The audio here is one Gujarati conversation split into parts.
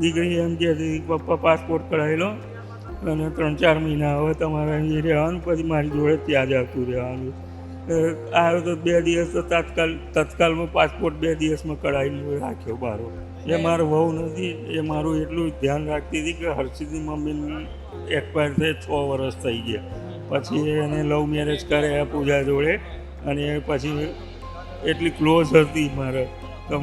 દીકરી એમ કે પપ્પા પાસપોર્ટ કઢાવેલો અને ત્રણ ચાર મહિના હવે તમારે અહીં રહેવાનું, પછી મારી જોડે ત્યાં જ આવતું રહેવાનું. આવ્યો તો બે દિવસ તો તાત્કાલ, તત્કાલમાં પાસપોર્ટ બે દિવસમાં કઢાવીને રાખ્યો મારો. એ મારો વહુ નથી, એ મારું એટલું ધ્યાન રાખતી હતી કે હર્ષિતની મમ્મી એક્સપાયર થઈ છ વર્ષ થઈ ગયા. પછી એને લવ મેરેજ કરે પૂજા જોડે, અને પછી એટલી ક્લોઝ હતી મારે. તો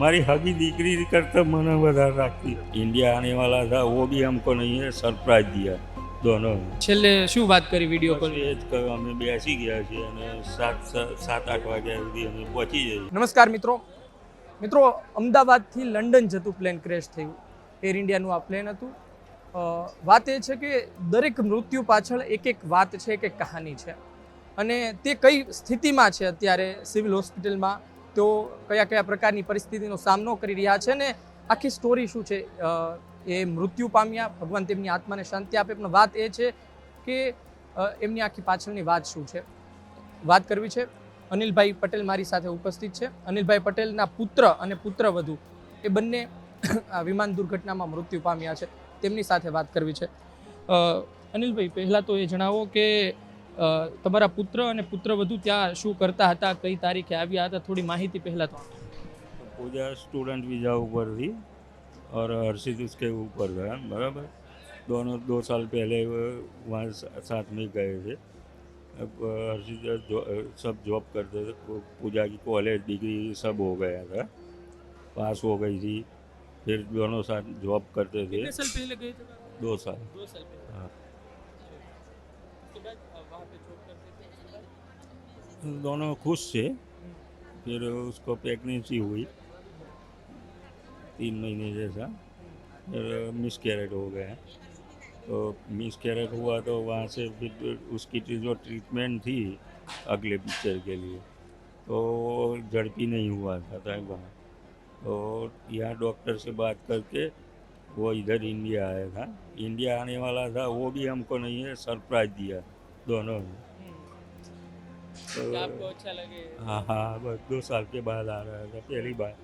મારી हगी दीकरी करता મને વધારે રાખતી ઇન્ડિયા આને વાલા થા વો બી હમકો નહીં હે સરપ્રાઈઝ દિયા દોનો. છેલ્લે શું વાત કરી વીડિયો પર એ જ કહ્યું અમે બેસી ગયા છીએ અને સાત સાત આઠ વાગ્યા સુધી અમે પહોંચી જઈએ. નમસ્કાર મિત્રો. મિત્રો અમદાવાદથી લંડન જતું પ્લેન ક્રેશ થયું. એર ઇન્ડિયાનું આ પ્લેન હતું. વાત એ છે કે દરેક મૃત્યુ પાછળ એક એક વાત છે એક એક કહાની છે. અને તે કઈ સ્થિતિમાં છે અત્યારે? સિવિલ હોસ્પિટલમાં તો કયા કયા પ્રકારની પરિસ્થિતિનો સામનો કરી રહ્યા છે ને આખી સ્ટોરી શું છે? એ મૃત્યુ પામ્યા, ભગવાન તેમની આત્માને શાંતિ આપે. પણ વાત એ છે કે એમની આખી પાછળની વાત શું છે? વાત કરવી છે. અનિલભાઈ પટેલ મારી સાથે ઉપસ્થિત છે. અનિલભાઈ પટેલના પુત્ર અને પુત્રવધુ એ બંને વિમાન દુર્ઘટનામાં મૃત્યુ પામ્યા છે. તેમની સાથે વાત કરવી છે. અનિલભાઈ, પહેલાં તો એ જણાવો કે તમારા પુત્ર અને પુત્રવધુ ત્યાં શું કરતા હતા કઈ તારીખે આવ્યા હતા થોડી માહિતી પહેલાં તો पूजा स्टूडेंट वीज़ा ऊपर थी और हर्षित उसके ऊपर था बराबर दोनों दो साल पहले वो वहाँ सा- साथ में गए थे अब हर्षित जो, सब जॉब करते थे वो पूजा की कॉलेज डिग्री सब हो गया था पास हो गई थी फिर दोनों साथ जॉब करते थे સાલ પહેલે ગયે थे दो साल दो साल पहले हाँ दोनों खुश थे, फिर उसको प्रेगनेंसी हुई, तीन महीने जैसा, फिर मिस कैरेट हो गया तो मिस कैरेट हुआ तो वहाँ से फिर उसकी जो ट्रीटमेंट थी अगले पिक्चर के लिए तो झड़पी नहीं हुआ था था वहाँ। तो यहाँ डॉक्टर से बात करके वो इधर इंडिया आया था। इंडिया आने वाला था, वो भी हमको नहीं है, सरप्राइज़ दिया दोनों ने। कि आपको अच्छा लगे। हाँ हाँ बस दो साल के बाद आ रहा था पहली बार।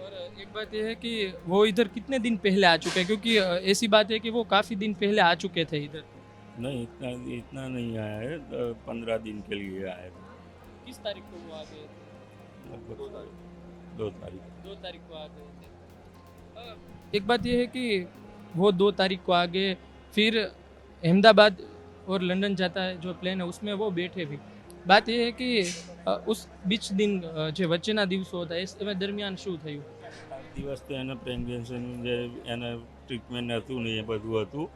और एक बात यह है कि वो इधर कितने दिन पहले आ चुके हैं? क्योंकि ऐसी बात है कि वो काफ़ी दिन पहले आ चुके थे इधर। नहीं इतना इतना नहीं आया है पंद्रह दिन के लिए आया था। किस तारीख को वो आ गए लगभग दो तारीख। दो तारीख। को आ गए थे। एक बात यह है कि वो दो तारीख को आ गए फिर अहमदाबाद और लंदन जाता है जो प्लेन है उसमें वो बैठे भी बात यह है कि अ, उस बीच दिन अ, જે વચ્ચેના દિવસો હતા એ સમય દરમિયાન શું થયું દિવસ તો એને પ્રેગ્નન્સીનું જે એને ટ્રીટમેન્ટ હતું ને એ બધું હતું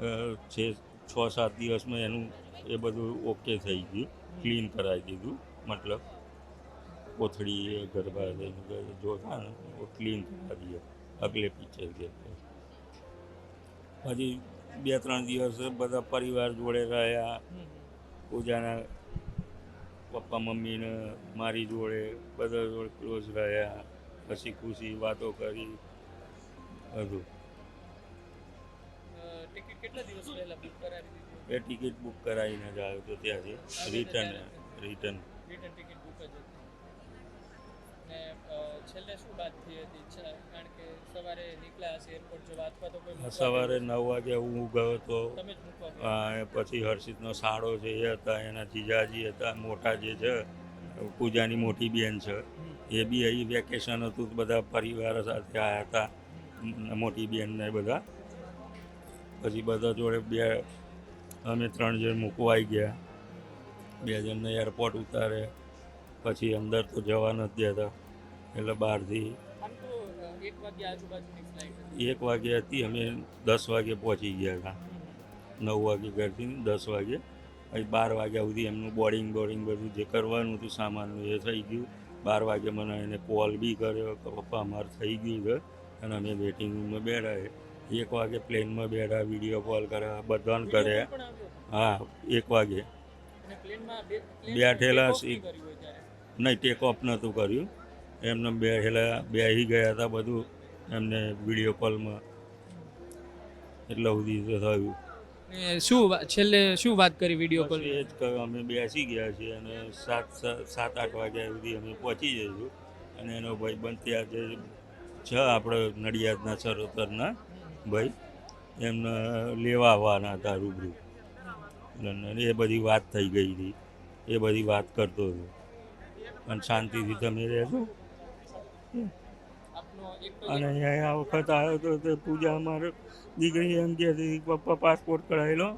અ, છે છ સાત દિવસમાં એનું એ બધું ઓકે થઈ ગયું ક્લીન કરાવી દીધું મતલબ કોથળી એ ગરબા જો था ને वो ક્લીન કરા दिया અગલે પિક્ચર કે પછી બે ત્રણ દિવસ બધા પરિવાર જોડે રહ્યા. પૂજાના પપ્પા મમ્મીને મારી જોડે બધા જોડે ક્લોઝ રહ્યા. હસી ખુશી વાતો કરી બધું. એ ટિકિટ બુક કરાવીને જ આવ્યો તો ત્યાંથી. Return return return ticket book હતી. છેલ્લે શું વાત થઈ હતી? કારણ કે સવારે નીકળ્યા હશે એરપોર્ટ જવા અથવા તો કોઈ સવારે નવ વાગે હું ગયો તો તમે જ મૂકવા ગયા? આ પછી હર્ષિતનો સાડો છે એ હતા એના જીજાજી હતા મોટા જે છે પૂજાની મોટી બેન છે એ બી અહીં વેકેશન હતું બધા પરિવાર સાથે આવ્યા હતા મોટી બેન ને બધા. પછી બધા જોડે બે અમે ત્રણ જણ મૂકવાઈ ગયા. બે જણને એરપોર્ટ ઉતારે પછી અંદર તો જવા નથી દેતા. એટલે બહારથી એક વાગે હતી. અમે દસ વાગે પહોંચી ગયા હતા. નવ વાગે ઘરથી દસ વાગે પછી બાર વાગ્યા સુધી એમનું બોર્ડિંગ બોર્ડિંગ બધું જે કરવાનું હતું સામાનનું એ થઈ ગયું. બાર વાગે મને એને કોલ બી કર્યો કે પપ્પા અમારે થઈ ગયું છે. અને અમે વેટિંગ રૂમમાં બેઠા એક વાગે પ્લેનમાં બેઠા વીડિયો કોલ કર્યા બધાને કર્યા. હા એક વાગે બેઠેલા. નહીં ટેક ઓફ નહોતું કર્યું. એમને બેહેલા બેસી ગયા હતા બધું એમને વીડિયો કોલમાં એટલા સુધી તો થયું. શું છેલ્લે શું વાત કરી વીડિયો કોલ એ જ કહ્યું અમે બેસી ગયા છીએ અને સાત સાત આઠ વાગ્યા સુધી અમે પહોંચી જઈશું. અને એનો ભાઈ બંધ ત્યાં જે છે આપણે નડિયાદના સરોતરના ભાઈ એમને લેવા આવવાના હતા રૂબરૂ. એ બધી વાત થઈ ગઈ હતી. એ બધી વાત કરતો હતો અને શાંતિથી તમે રહેજો. અને અહીંયા આ વખત આવ્યો તો તે પૂજા અમારે દીકરી એમ કહેતી પપ્પા પાસપોર્ટ કઢાવેલો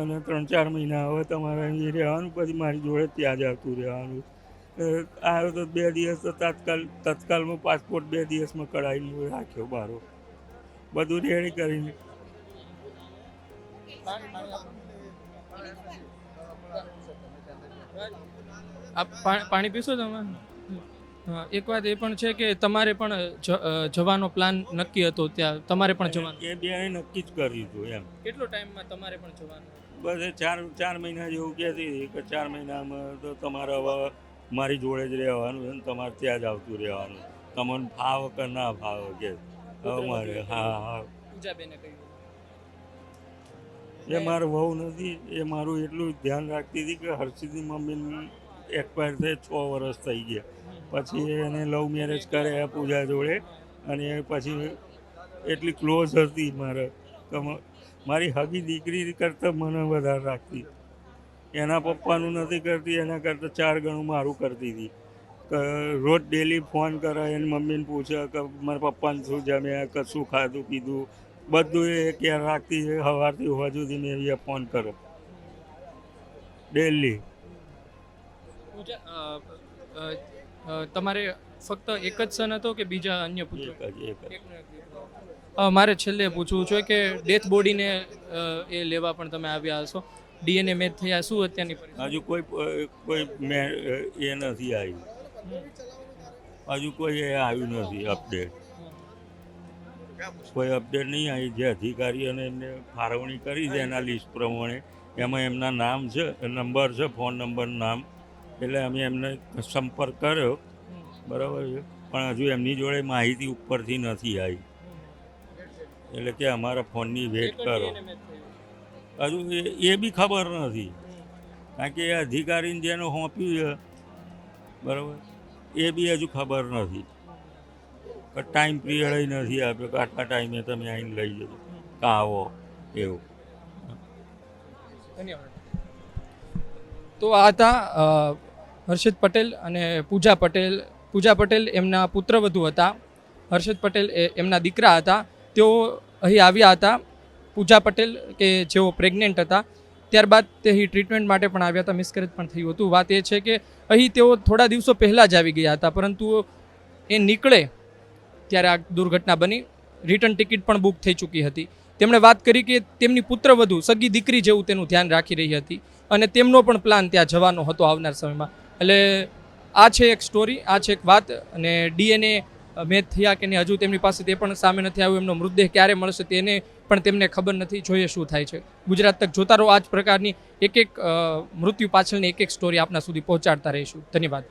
અને ત્રણ ચાર મહિના હવે તમારે અહીં રહેવાનું, પછી મારી જોડે ત્યાં જ આવતું રહેવાનું. આવ્યો તો બે દિવસ તો તાત્કાલ, તત્કાલમાં પાસપોર્ટ બે દિવસમાં કઢાવીને રાખ્યો બારો. બધું રેડી કરીને. પાણી પીશો તમે? એક વાત એ પણ છે કે તમારે પણ જવાનો પ્લાન નક્કી હતો ત્યાં. તમારે પણ જવાનું? એ બે નક્કી જ કર્યું હતું એમ. કેટલો ટાઈમમાં તમારે પણ જવાનું? બસ ચાર ચાર મહિના જેવું કહેતી હતી કે ચાર મહિનામાં તો તમારે હવે મારી જોડે જ રહેવાનું છે તમારે ત્યાં જ આવતું રહેવાનું. તમને ફાવ કે ના ફાવ કે. અમારે મારે હા હા. પૂજાબેને કહ્યું. એ મારો વહુ નથી. એ મારું એટલું ધ્યાન રાખતી હતી કે હર્ષિતની મમ્મી એક્સપાયર થઈ છ વર્ષ થઈ ગયા. પછી એને લવ મેરેજ કરે પૂજા જોડે. અને પછી એટલી ક્લોઝ હતી મારે. તો મારી હગી દીકરી કરતાં મને વધારે રાખતી. એના પપ્પાનું નથી કરતી, એના કરતાં ચાર ગણું મારું કરતી હતી. રોજ ડેલી ફોન કરે, એની મમ્મીને પૂછે કે મારા પપ્પાને શું જમ્યા કે શું ખાધું, પીધું. બધું એ ક્યાં રાખતી સવારથી હોવા સુધી મેં એ ફોન કરો ડેલી તમારે ફક્ત એક જ સન હતો કે બીજા અન્ય પુત્રો? મારે છેલ્લે પૂછવું છે કે ડેથ બોડીને એ લેવા પણ તમે આવ્યા હશો. ડીએનએ મેચ થયા શું અત્યારની હજુ કોઈ કોઈ મે એ નથી આવી. હજુ કોઈ એ આવ્યું નથી અપડેટ. કોઈ અપડેટ નહીં આવી. જે અધિકારીઓને એમને ફાળવણી કરી છે એના લિસ્ટ પ્રમાણે એમાં એમના નામ છે નંબર છે ફોન નંબર નામ. એટલે અમે એમને સંપર્ક કર્યો. બરાબર છે. પણ હજુ એમની જોડે માહિતી ઉપરથી નથી આવી. એટલે કે અમારા ફોનની વેટ કરો. હજુ એ- બી ખબર નથી. કારણ કે એ અધિકારીને જેને સોંપ્યું છે. બરાબર? એ બી હજુ ખબર નથી. ટાઈમ પિરિયડ નથી આપ્યો કે આટલા ટાઈમે તમે આવીને લઈ જજો. કાવો એવું. ધન્યવાદ. તો આ હતા અ, હર્ષિત પટેલ અને પૂજા પટેલ. પૂજા પટેલ એમના પુત્રવધુ હતા. હર્ષદ પટેલ એ એમના દીકરા હતા. તેઓ અહીં આવ્યા હતા. પૂજા પટેલ કે જેઓ પ્રેગ્નેન્ટ હતા. ત્યારબાદ તે અહીં ટ્રીટમેન્ટ માટે પણ આવ્યા હતા. મિસકેરેજ પણ થયું હતું. વાત એ છે કે અહીં તેઓ થોડા દિવસો પહેલાં જ આવી ગયા હતા. પરંતુ એ નીકળે ત્યારે આ દુર્ઘટના બની. રિટર્ન ટિકિટ પણ બુક થઈ ચૂકી હતી. તેમણે વાત કરી કે તેમની પુત્રવધુ સગી દીકરી જેવું તેનું ધ્યાન રાખી રહી હતી અને તેમનો પણ પ્લાન ત્યાં જવાનો હતો આવનાર સમયમાં. એટલે આ છે એક સ્ટોરી આ છે એક વાત અને ડીએનએ મેચ થયા કે નહીં, હજુ તેમની પાસે તે પણ સામે નથી આવ્યું, એમનો મૃતદેહ ક્યારે મળશે તેને પણ તેમને ખબર નથી, જોઈએ શું થાય છે. ગુજરાત તક જોતા રહો આ જ પ્રકારની એક એક મૃત્યુ પાછળની એક એક સ્ટોરી આપના સુધી પહોંચાડતા રહીશું. ધન્યવાદ.